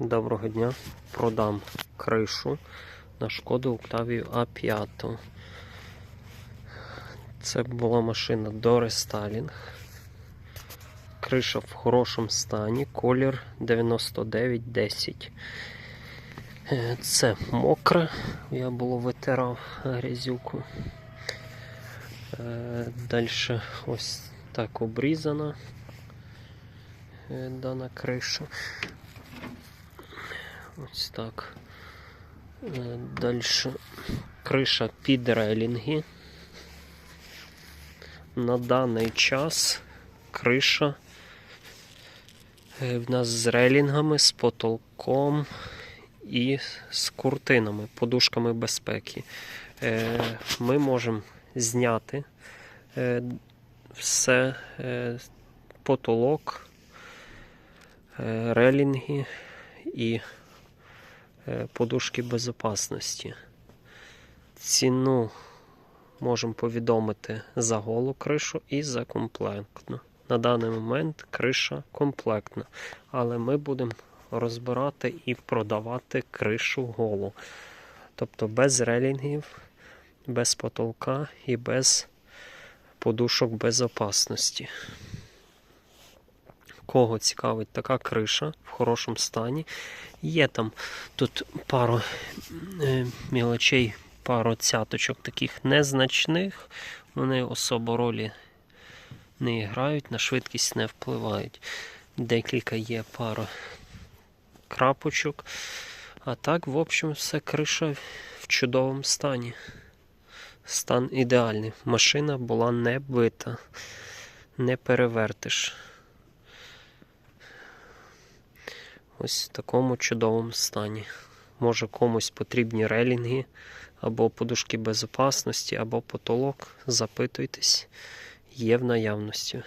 Доброго дня. Продам кришу на шкоду Октавію А5. Це була машина до рестайлінг. Криша в хорошому стані, колір 9910. Е, Це мокре, я було витирав грязюку. Далі ось так обрізана е, дана криша. Ось так. Далі криша під релінги. На даний час криша е, в нас з релінгами, з потолком і з куртинами, подушками безпеки. Е, Ми можемо зняти е, все, е, потолок, е, релінги і е, подушки безпечності. Ціну можемо повідомити за голу кришу і за комплектну. На даний момент криша комплектна, але ми будемо розбирати і продавати кришу голу. Тобто без релінгів, без потолка і без подушок безпечності. Кого цікавить така криша в хорошому стані. Є там тут пару е, мілочей, пару цяточок таких незначних. Вони особо ролі не грають, на швидкість не впливають. Декілька є пара крапочок. А так, в общем, все криша в чудовому стані. Стан ідеальний. Машина була не бита, не перевертиш. Ось в такому чудовому стані. Може комусь потрібні релінги, або подушки безпечності, або потолок. Запитуйтесь, є в наявності.